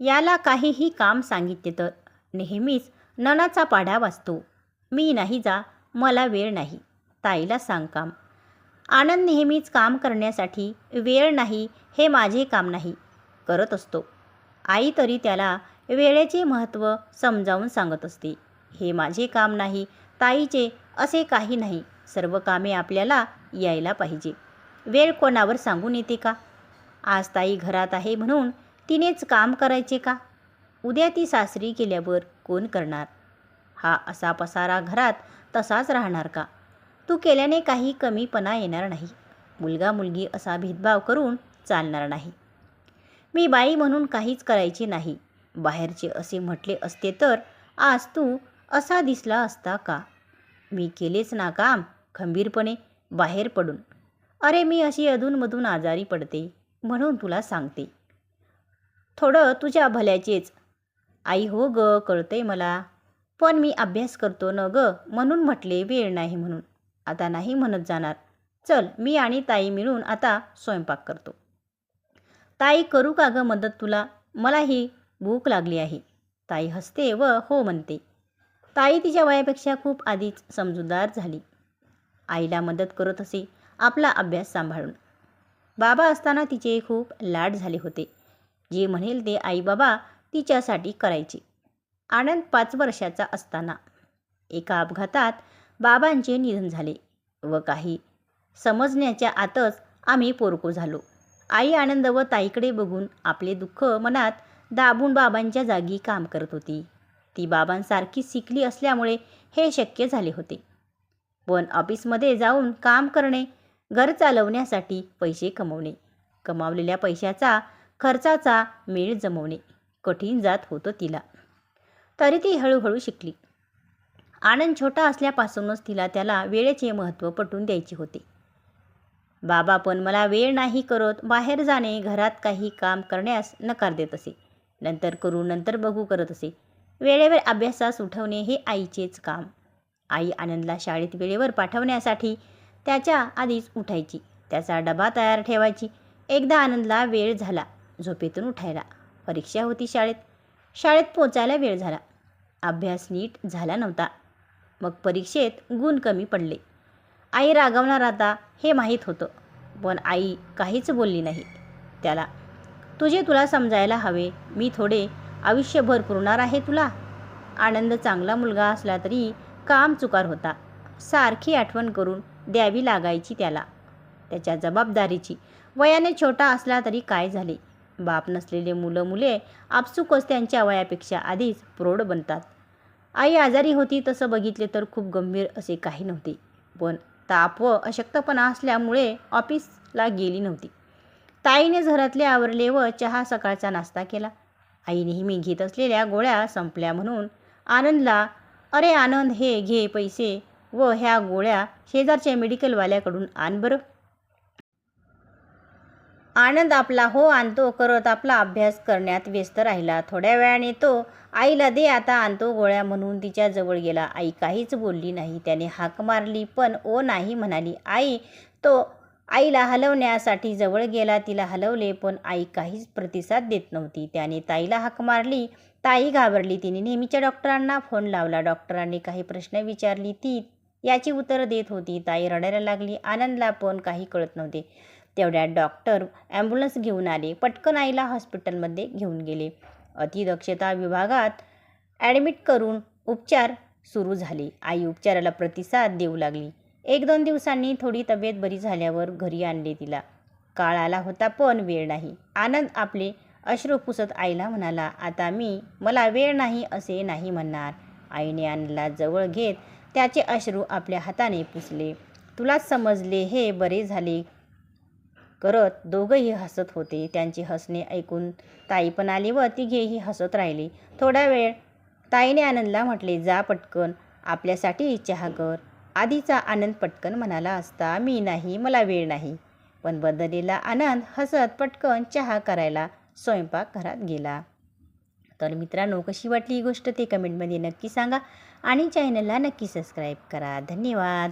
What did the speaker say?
याला काहीही काम सांगितले तर नेहमीच ननाचा पाढा वाचतो मी नाही जा मला वेळ नाही. ताईला सांग काम आनंद नेहमीच काम करण्यासाठी वेळ नाही हे माझे काम नाही करत असतो. आई तरी त्याला वेळेचे महत्त्व समजावून सांगत असते. हे माझे काम नाही ताईचे असे काही नाही. सर्व कामे आपल्याला यायला पाहिजे. वेळ कोणावर सांगून येते का? आज ताई घरात आहे म्हणून तिनेच काम करायचे का? उद्या ती सासरी केल्यावर कोण करणार? हा असा पसारा घरात तसाच राहणार का? तू केल्याने काही कमीपणा येणार नाही. मुलगा मुलगी असा भेदभाव करून चालणार नाही. मी बाई म्हणून काहीच करायचे नाही. बाहेरचे असे म्हटले असते तर आज तू असा दिसला असता का? मी केलेच ना काम खंबीरपणे बाहेर पडून. अरे मी अशी अधूनमधून आजारी पडते म्हणून तुला सांगते. थोडं तुझ्या भल्याचेच. आई हो ग कळतंय मला. पण मी अभ्यास करतो न ग म्हणून म्हटले वेळ नाही म्हणून. आता नाही म्हणत जाणार. चल मी आणि ताई मिळून आता स्वयंपाक करतो. ताई करू का ग मदत तुला? मलाही भूक लागली आहे. ताई हसते व हो म्हणते. ताई तिच्या वयापेक्षा खूप आधीच समजूतदार झाली. आईला मदत करत असे आपला अभ्यास सांभाळून. बाबा असताना तिचे खूप लाड झाले होते. जे म्हणेल ते आई बाबा तिच्यासाठी करायचे. आनंद पाच वर्षाचा असताना एका अपघातात बाबांचे निधन झाले व काही समजण्याच्या आतच आम्ही पोरको झालो. आई आनंद व ताईकडे बघून आपले दुःख मनात दाबून बाबांच्या जागी काम करत होती. ती बाबांसारखी शिकली असल्यामुळे हे शक्य झाले होते. पण ऑफिसमध्ये जाऊन काम करणे घर चालवण्यासाठी पैसे कमवणे कमावलेल्या पैशाचा खर्चाचा मेळ जमवणे. कठीण जात होतं तिला. तरी ती हळूहळू शिकली. आनंद छोटा असल्यापासूनच तिला त्याला वेळेचे महत्त्व पटवून द्यायचे होते. बाबा पण मला वेळ नाही करत. बाहेर जाणे घरात काही काम करण्यास नकार देत असे. नंतर करू नंतर बघू करत असे. वेळेवर अभ्यासास उठवणे हे आईचेच काम. आई आनंदला शाळेत वेळेवर पाठवण्यासाठी त्याच्या आधीच उठायची. त्याचा डबा तयार ठेवायची. एकदा आनंदला वेळ झाला. झोपेतून उठायला. परीक्षा होती शाळेत. शाळेत पोचायला वेळ झाला. अभ्यास नीट झाला नव्हता. मग परीक्षेत गुण कमी पडले. आई रागवणार आता हे माहीत होतं. पण आई काहीच बोलली नाही. त्याला तुझे तुला समजायला हवे. मी थोडे आयुष्यभर पुरणार आहे तुला. आनंद चांगला मुलगा असला तरी काम चुकार होता. सारखी आठवण करून द्यावी लागायची त्याला. त्याच्या जबाबदारीची. वयाने छोटा असला तरी काय झाले? बाप नसलेले मुलं मुले आपसुकच त्यांच्या वयापेक्षा आधीच प्रौढ बनतात. आई आजारी होती तसं बघितले तर खूप गंभीर असे काही नव्हते. पण ताप व अशक्तपणा असल्यामुळे ऑफिसला गेली नव्हती. ताईने घरातले आवरले व चहा सकाळचा नाश्ता केला. आई नेहमी घेत असलेल्या गोळ्या संपल्या म्हणून आनंदला अरे आनंद हे घे पैसे व ह्या गोळ्या शेजारच्या मेडिकलवाल्याकडून आण बरं. आनंद आपला हो आणतो करत आपला अभ्यास करण्यात व्यस्त राहिला. थोड्या वेळाने तो आईला दे आता आणतो गोळ्या म्हणून तिच्या जवळ गेला. आई काहीच बोलली नाही. त्याने हाक मारली पण ओ नाही म्हणाली. आई तो आईला हलवण्यासाठी जवळ गेला. तिला हलवले पण आई काहीच प्रतिसाद देत नव्हती. त्याने ताईला हाक मारली. ताई घाबरली. तिने नेहमीच्या डॉक्टरांना फोन लावला. डॉक्टरांनी काही प्रश्न विचारली ती याची उत्तरं देत होती. ताई रडायला लागली. आनंदला पण काही कळत नव्हते. तेवढ्यात डॉक्टर ॲम्ब्युलन्स घेऊन आले. पटकन आईला हॉस्पिटलमध्ये घेऊन गेले. अतिदक्षता विभागात ॲडमिट करून उपचार सुरू झाले. आई उपचाराला प्रतिसाद देऊ लागली. एक दोन दिवसांनी थोडी तब्येत बरी झाल्यावर घरी आणले तिला. काळ आला होता पण वेळ नाही. आनंद आपले अश्रू पुसत आईला म्हणाला आता मी मला वेळ नाही असे नाही म्हणणार आईने आनंदला जवळ घेत त्याचे अश्रू आपल्या हाताने पुसले. तुलाच समजले हे बरे झाले. करत दोघंही हसत होते. त्यांची हसणे ऐकून ताई पण आली व तिघेही हसत राहिली. थोडा वेळ ताईने आनंदला म्हटले जा पटकन आपल्यासाठी चहा कर. आधीचा आनंद पटकन म्हणाला असता मी नाही मला वेळ नाही. पण बदलेला आनंद हसत पटकन चहा करायला स्वयंपाक घरात गेला. तर मित्रांनो कशी वाटली ही गोष्ट ते कमेंटमध्ये नक्की सांगा आणि चॅनलला नक्की सबस्क्राईब करा. धन्यवाद.